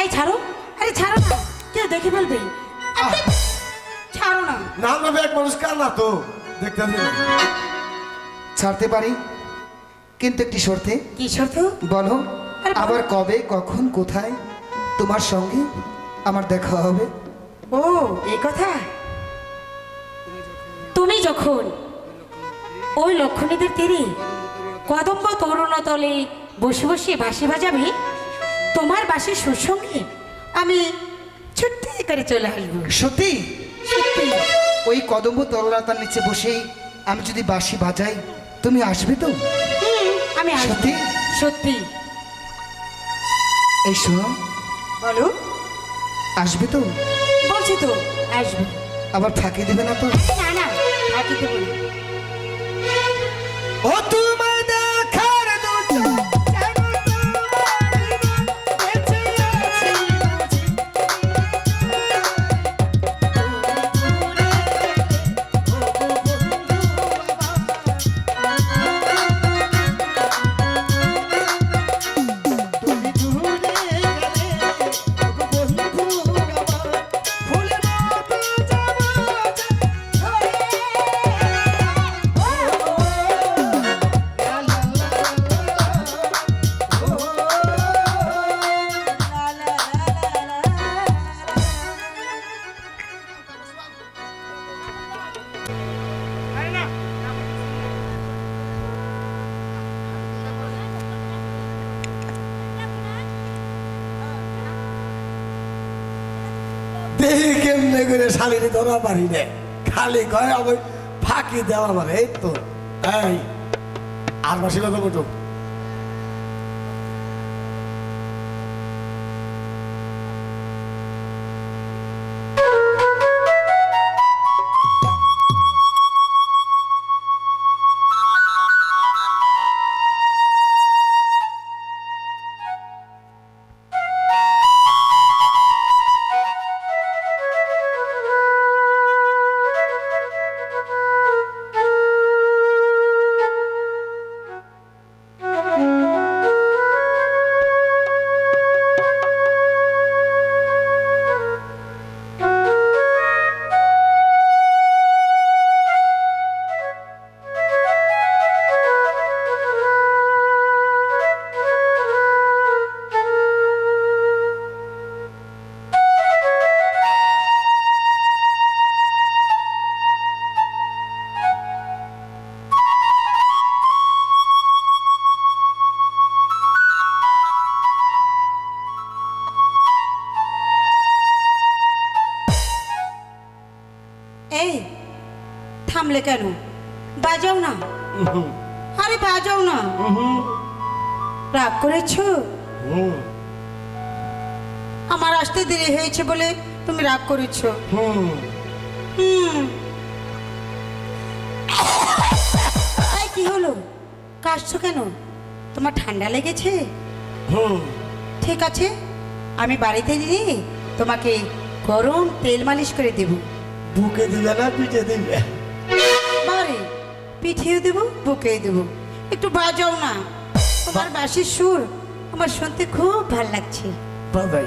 এই ছাড়ো। আরে ছাড়ো না। কেউ দেখে ফেলবে। ছাড়ো না। না না এক মানুষ কার না তো? দেখতে ছাড়তে পারি? কিন্তু একটি শর্তে। কি শর্ত? বলো। আবার কবে কখন কোথায় তোমার সঙ্গে আমার দেখা হবে? ও এই কথা? তুমি যখন ওই লক্ষণীদের তীরে কদম্ব তরুণতলে বসে বসে বাঁশি বাজাবে তোমার বাসির সুসঙ্গে আমি ছুট্টি করে চলে আসব। সত্যি? সত্যি। ওই কদম্ব তরলতার নিচে বসেই আমি যদি বাঁশি বাজাই তুমি আসবে তো? আমি সত্যি? সত্যি। এই শোনো। বলো। আসবে তো? বলছি তো আসব। আবার ফাঁকি দেবে না তো? না না বাকি দেবো ও তোমায় কেমনে করে শালিনি ধরা পারি না। খালি কয়, আমি ফাঁকি দেওয়া মানে এই তো, এই, আর বাসি কথা বটো থামলে কেন বাজাও না আরে বাজাও না রাগ করেছ আমার আসতে দেরি হয়েছে বলে তুমি রাগ করেছ এই কি হলো কাশছো কেন? তোমার ঠান্ডা লেগেছে? ঠিক আছে আমি বাড়িতে গিয়ে তোমাকে গরম তেল মালিশ করে দেব। বুকে দিবে না পিঠে দিবে। পিঠিয়ে দেব বুকেও দেব। একটু বাজাও না। তোমার বাঁশির সুর আমার শুনতে খুব ভালো লাগছে। বাবাই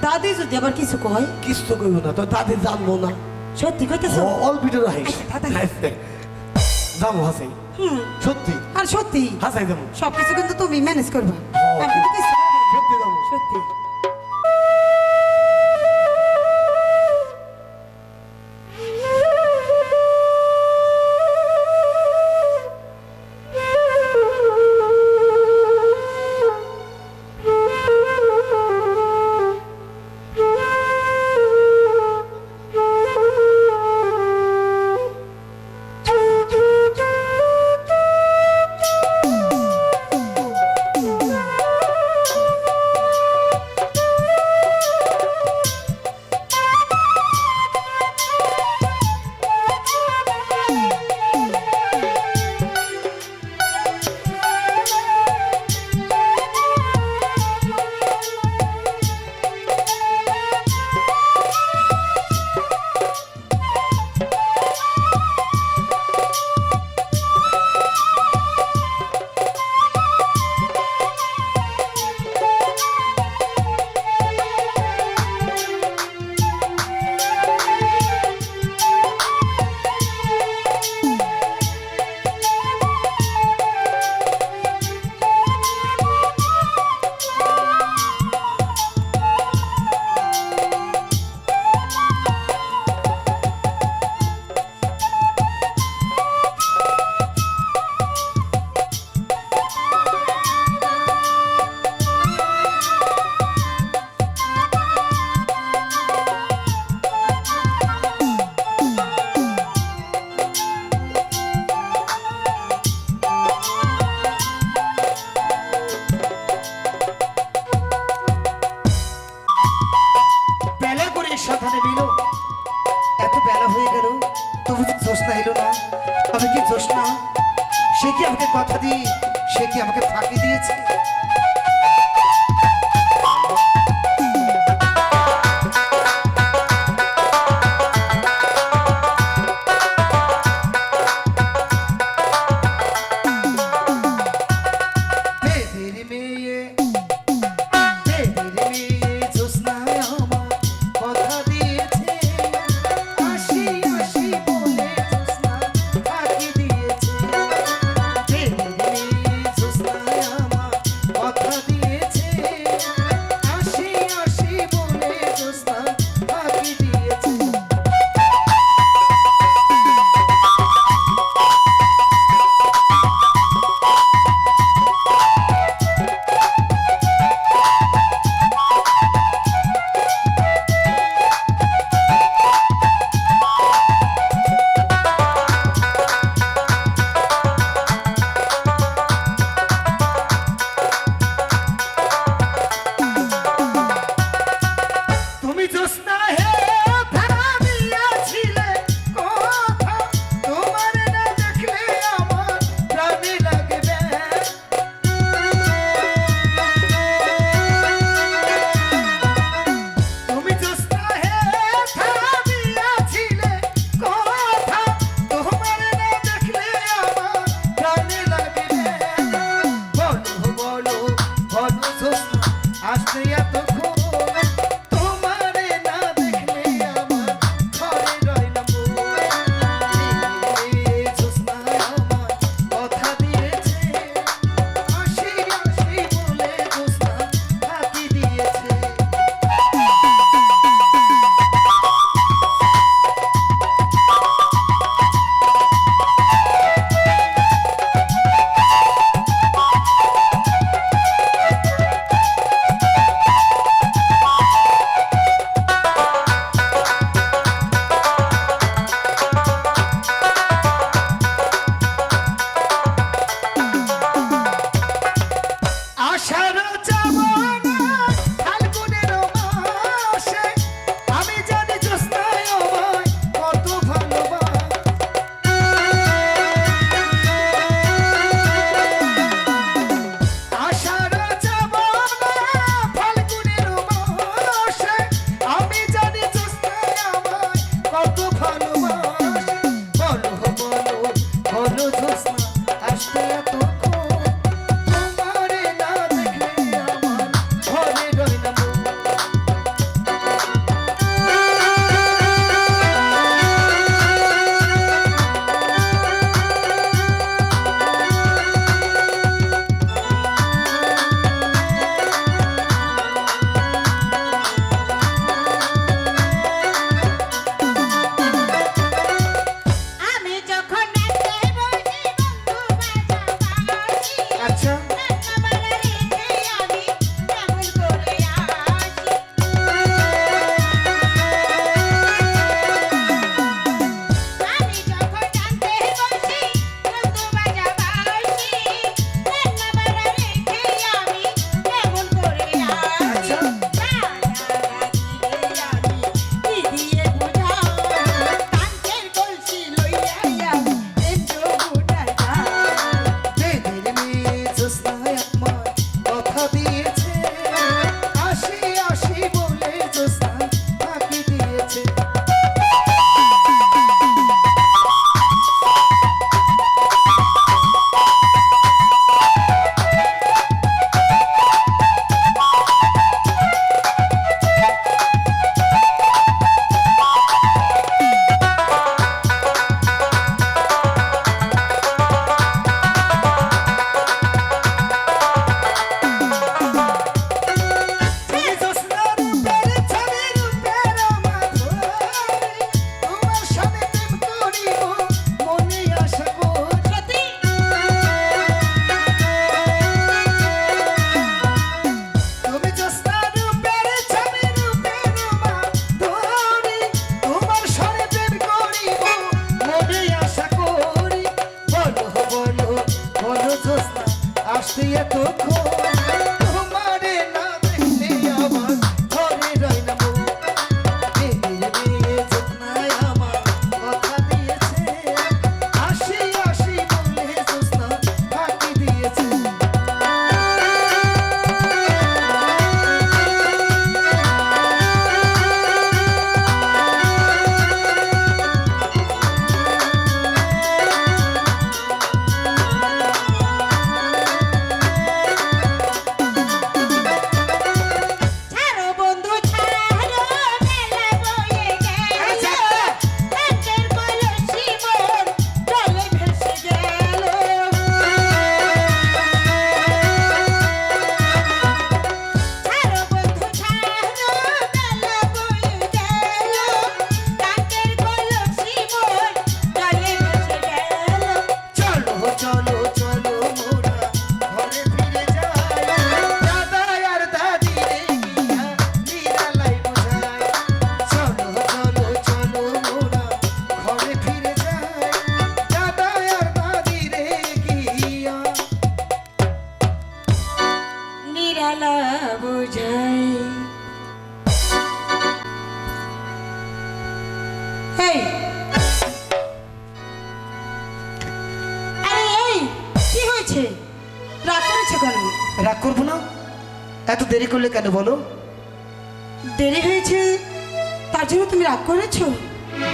দাদি যদি আবার কিছু কয়? কিছু তো কইব না তো দাদি জানব না। সত্যি কইতেছ? অল্পিটা রাখিস। আচ্ছা, যাব হ্যাঁ, হাসাই। সত্যি? আর সত্যি? হাসাই সব কিছু কিন্তু তুমি ম্যানেজ করবা। সত্যি যাব সত্যি।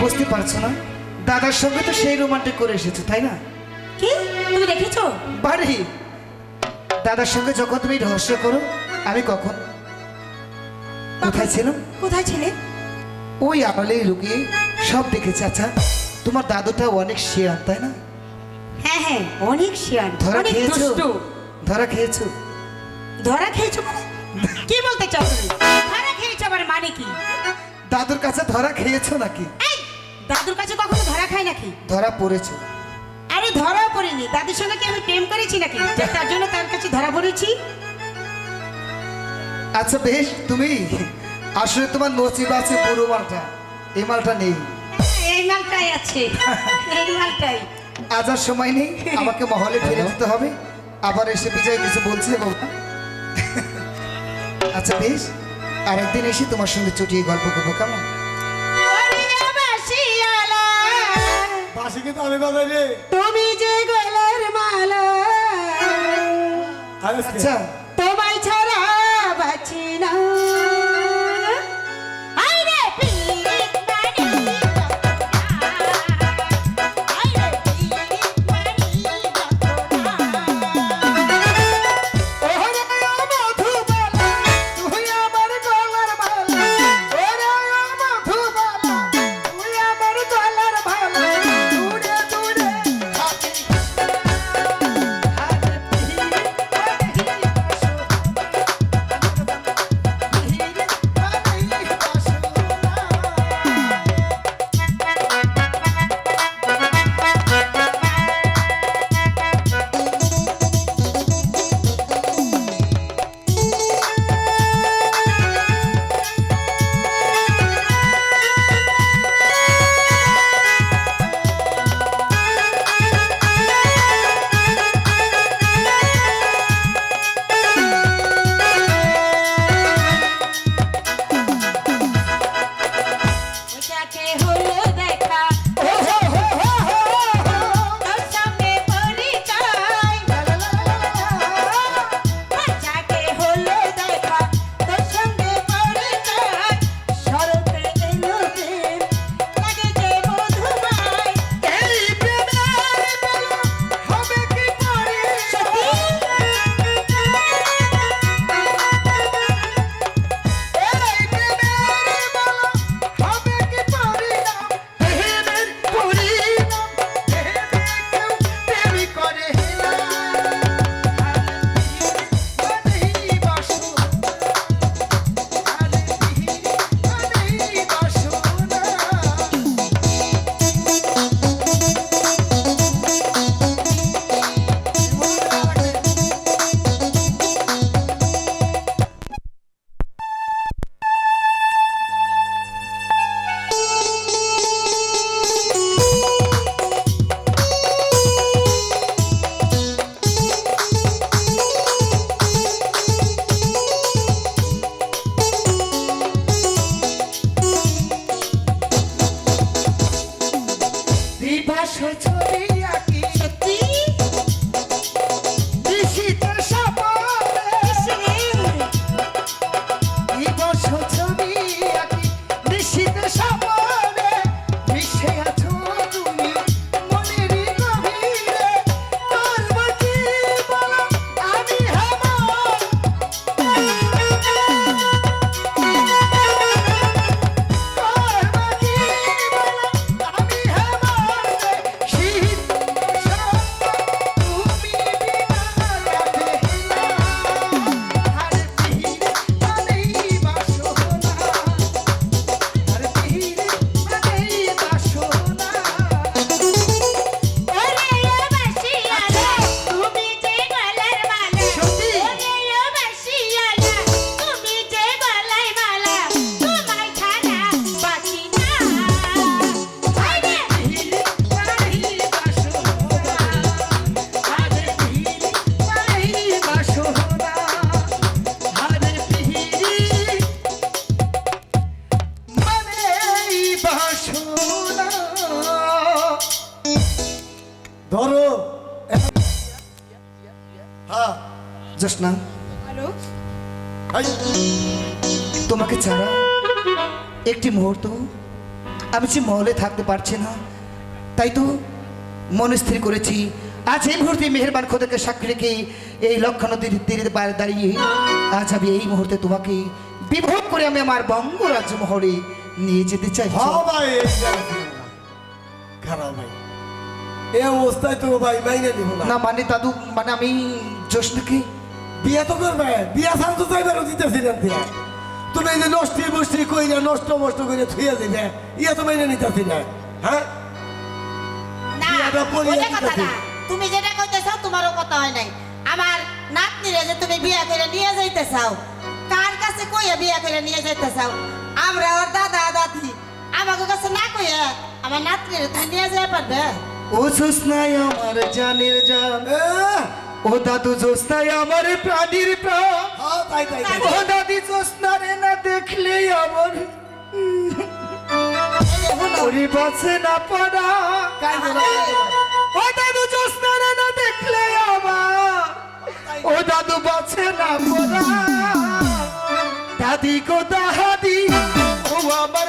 বুঝতে পারছ না? দাদার সঙ্গে তো সেই রোমান্টিক করে এসেছ তাই না? কি? তুমি দেখেছ? বাড়ি। দাদার সঙ্গে যখন তুমি রহস্য করো আমি কখন? কোথায় ছিলাম কোথায় ছিলে? ওই আড়ালে লুকিয়ে সব দেখেছি আচ্ছা তোমার দাদুটা অনেক শেয়ার তাই না? হ্যাঁ হ্যাঁ অনেক শিয়ার ধরা খেয়েছো? ধরা খেয়েছো? ধরা খেয়েছো মানে? কি বলতে চাও তুমি? ধরা খেয়েছো আবার মানে কি? দাদুর কাছে ধরা খেয়েছো নাকি? এই, দাদুর কাছে কখনো ধরা খায় নাকি? ধরা পড়েছো। আরে ধরাও পড়িনি। দাদুর সঙ্গে কি আমি প্রেম করেছি নাকি? তার জন্য তার কাছে ধরা পড়েছি? আচ্ছা বেশ তুমি আসলে তোমার নচিব আছে পুরো মালটা। এই মালটা নেই। এই মালটাই আছে। এই মালটাই। আজ আর সময় নেই। আমাকে মহলে ফিরে যেতে হবে। আবার এসে বিজয় কিছু বলছে বাবা আচ্ছা বেশ আরেকদিন এসে তোমার সঙ্গে চটিয়ে গল্প করব কেমন? বাসি কিন্তু আমি বাজাই রে। তুমি যে গলার মালা। আচ্ছা। মুহূর্ত আমি যে মহলে থাকতে পারছি না তাই তো মনে স্থির করেছি। আজ এই মুহূর্তে মেহেরবান খোদাকে সাক্ষী রেখে এই লক্ষ্য নদীর তীরে বাইরে দাঁড়িয়ে আজ আমি এই মুহূর্তে তোমাকে বিভোগ করে আমি আমার বঙ্গরাজ্য মহলে নিয়ে যেতে চাই। হ্যাঁ ভাই এই জায়গা খারাপ ভাই। এই অবস্থায় তো ভাই মাইনে দিব না। না মানে দাদু মানে আমি জোসনাকে বিয়ে তো করবে বিয়া ছাড়া তো যাইবারও দিতেছি না দিয়া তুমি এই যে নষ্টি বষ্টি কইরা নষ্ট মষ্ট করে থুয়ে দিলে ইয়া তো মাইনে নিতেছি না। হ্যাঁ? না বিয়াটা কথা না। তুমি যেটা কইতেছো তোমারও কথা হয় নাই। আমার নাতনিরে যে তুমি বিয়া করে নিয়ে যাইতে চাও কার কাছে কইয়া বিয়া করে নিয়ে যাইতে চাও আমরা ওর দাদা দাদি আমাকে কাছে না কইয়া আমার নাতনিরে তুমি নিয়ে যাই পারবে? ও জোসনাই আমার জানের জান। ও দাদু জোসনাই আমার প্রাণীর প্রাণ। ও দাদি জোসনারে না দেখলে আমার। ওরে বাঁচে না না। ও দাদু জোসনারে না দেখলে আমার। ও দাদু বাঁচে না পড়া। দাদি গো দাদি ও আমার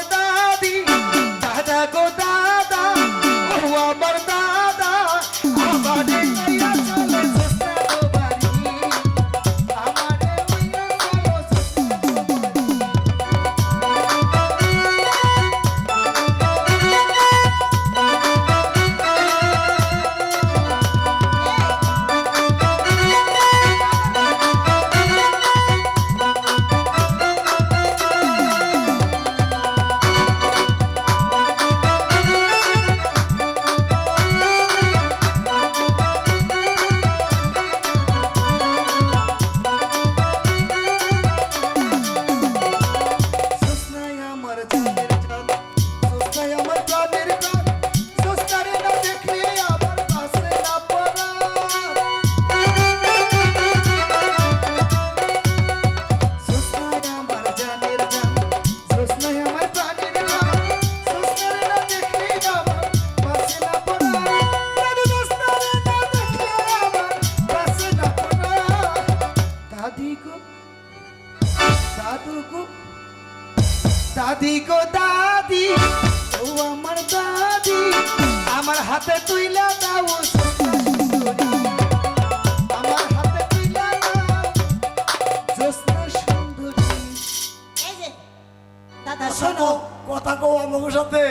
কথা কও আমার সাথে।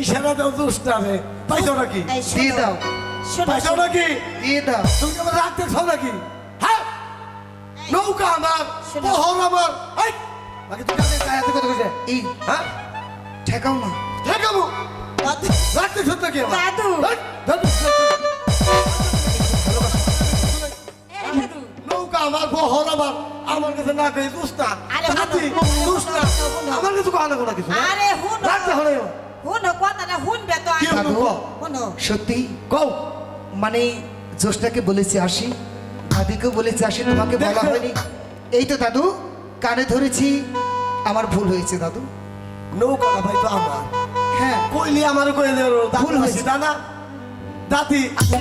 ইশারা দাও দুষ্টারে পাইছো নাকি? দিয়ে দাও। শোনো পাইছো নাকি? দিয়ে দাও। তুমি কি আমার রাখতেছো নাকি? হ্যাঁ? নৌকা আমার। বহর আমার। এই, বাকি তুই কানে কায় হাতে কথা কইছে? এই হ্যাঁ? ঠেকাও না। ঠেকাবো? দাদু রাখতেছো নাকি আমার দাদু। দাদু দাদু, নৌকা আমার বহর আমার। আমার কাছে না কই হুনো, হুনো, হুনো। আমার কাছে কোনো কোনো কিছু আরে হুনো রাখতে হবে হুনো কথাটা শুনবে তো কি। হলো সত্যি কও। মানে জোসনাকে বলেছি আসি। বলেছি আসি তোমাকে বলা হয়নি। এই তো দাদু কানে ধরেছি। আমার ভুল হয়েছে দাদু। নৌকা ভাই তো আমার। হ্যাঁ। কইলি আমার কইলে ভুল ভুল হয়েছে। দাদা। দাদি আসি।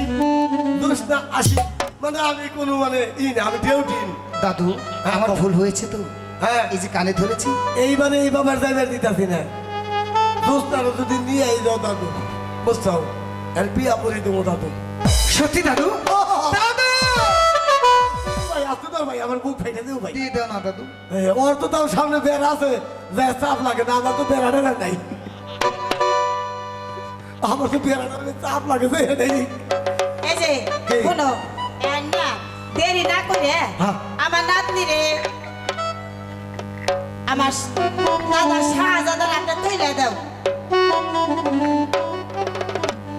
দুষ্টা আসি। মানে আমি কোনো মানে ই না আমি ডিউটি দাদু আমার ভুল হয়েছে তো? হ্যাঁ। এই যে কানে ধরেছি? এইবারে এই বাবার যাইবার দিতাছি না। দোস্তারা যদি নিয়ে এই যাও দাদু। বুঝছ আর বিয়া পরি দেবো দাদু। সত্যি দাদু? দাদু ভাই আসতে দাও ভাই আমার বুক ফেটে দেবো ভাই। দিয়ে দাও না দাদু। ওর তো তাও সামনে বেড়া আছে। যে চাপ লাগে না আমার তো বেড়া টেরা নাই। আমার তো বেড়া চাপ লাগে যে এই যে কি? শুনো এই না দেরি না করে হ্যাঁ। আমার নাতনি রে। আমার দাদা শাহজাদার একটা তুইলে দাও।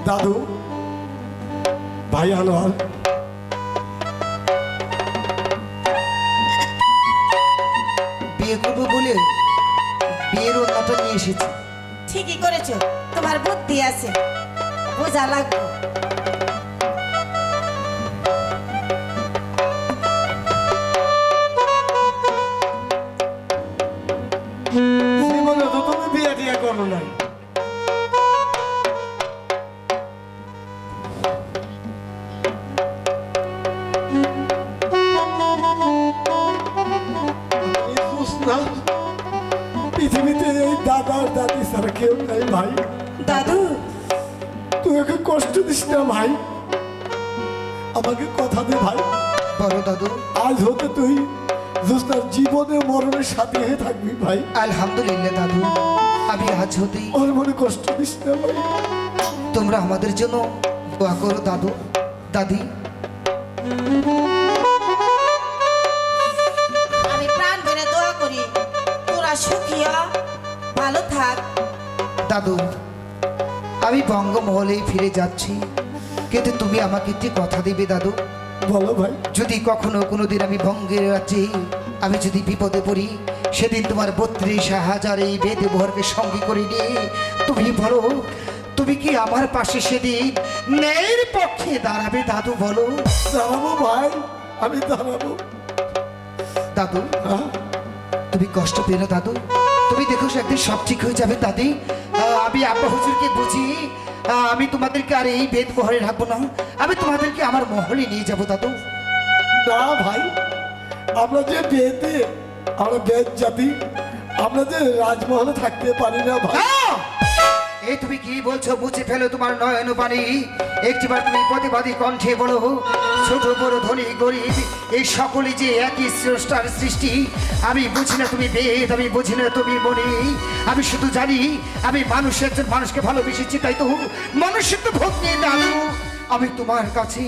দাদু ভাই আনোয়ার বিয়ে করব বলে বিয়ের অন্যটা নিয়ে এসেছি। ঠিকই করেছ তোমার বুদ্ধি আছে। বোঝা লাগবে। সাথে থাকবি ভাই। আলহামদুলিল্লাহ দাদু আমি আজ হতেই ওর মনে কষ্ট দিস না ভাই। তোমরা আমাদের জন্য দোয়া করো দাদু দাদি। আমি প্রাণ ভরে দোয়া করি। তোরা সুখী হ, ভালো থাক। দাদু আমি বঙ্গমহলেই ফিরে যাচ্ছি। কিন্তু তুমি আমাকে একটি কথা দিবে দাদু। বলো ভাই। যদি কখনো কোনোদিন আমি বঙ্গের রাজ্যে আমি যদি বিপদে পড়ি সেদিন তোমার বত্রিশ হাজার এই বেদ ভরকে সঙ্গী করে নিয়ে তুমি বলো তুমি কি আমার পাশে সেদিন ন্যায়ের পক্ষে দাঁড়াবে দাদু বলো? দাঁড়াবো ভাই আমি দাঁড়াবো দাদু? হ্যাঁ? তুমি কষ্ট পেও না দাদু। তুমি দেখো একদিন সব ঠিক হয়ে যাবে দাদি। আমি আব্বা হুজুরকে বুঝি আমি তোমাদেরকে আর এই বেদ মহলে রাখব না। আমি তোমাদেরকে আমার মহলে নিয়ে যাব দাদু। না ভাই আমরা যে বেদে আমরা বেদ জাতি, আমরা যে রাজমহলে থাকতে পারি না ভাই। এই তুমি কি বলছো? মুছে ফেলো তোমার নয়ন পানি একটিবার তুমি প্রতিবাদী কণ্ঠে বলো, ছোট, বড়, ধনী, গরিব, এই সকলে যে একই স্রষ্টার সৃষ্টি। আমি বুঝি না তুমি বেদ, আমি বুঝি না তুমি মনি আমি শুধু জানি, আমি মানুষ, একজন মানুষকে ভালোবেসেছি, তাই তো মানুষের তো ভোগ নিয়ে দাদু আমি তোমার কাছে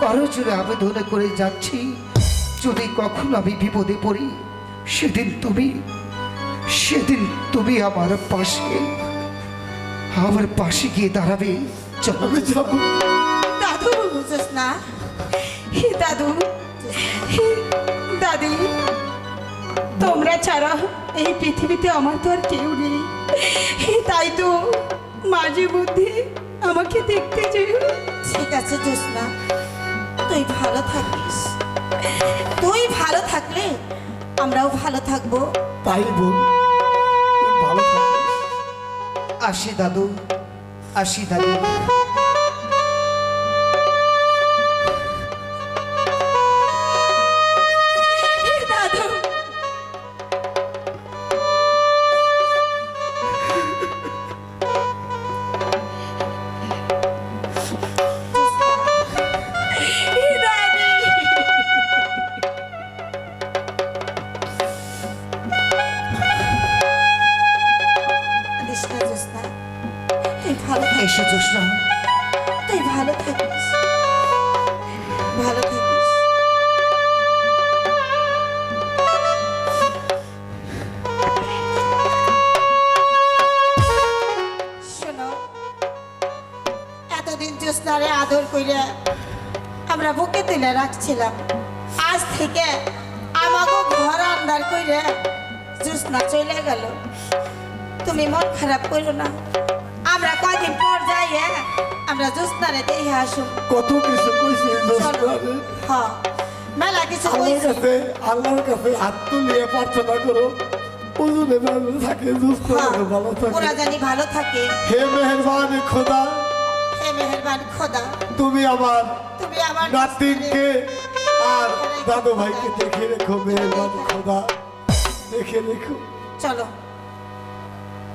করজোরে আবেদন করে যাচ্ছি। যদি কখনো আমি বিপদে পড়ি সেদিন তুমি সেদিন তুমি আমার পাশে। আমার পাশে গিয়ে দাঁড়াবে। চলো। যাব। দাদু বুঝছিস না। হে দাদু হে দাদি তোমরা ছাড়া এই পৃথিবীতে আমার তো আর কেউ নেই। হে তাই তো মাঝে মধ্যে আমাকে দেখতে যেও। ঠিক আছে জোসনা তুই ভালো থাকিস। তুই ভালো থাকলে আমরাও ভালো থাকব। তাই বোন ভালো আসি দাদু আসি দাদু। কইরা আমরা বুকে তুলে রাখছিলাম। আজ থেকে আমাকে ঘর আন্দার কইরা জ্যোৎস্না চলে গেল। তুমি মন খারাপ করো না। আমরা কয়দিন পর যাই হ্যাঁ? আমরা জ্যোৎস্নারে দেখে আসুন। কত কিছু কইছি হ্যাঁ মেলা কিছু কইছি। আল্লাহর কাছে হাত তুলিয়ে প্রার্থনা করো। ওজনে ভালো থাকে জোসনা ভালো ওরা জানি ভালো থাকে। হে মেহরবান খোদা মেহেরবান খোদা। তুমি আমার তুমি আমার নাতিনকে আর দাদু ভাইকে দেখে রেখো মেহরবান খোদা। দেখে রেখো। চলো।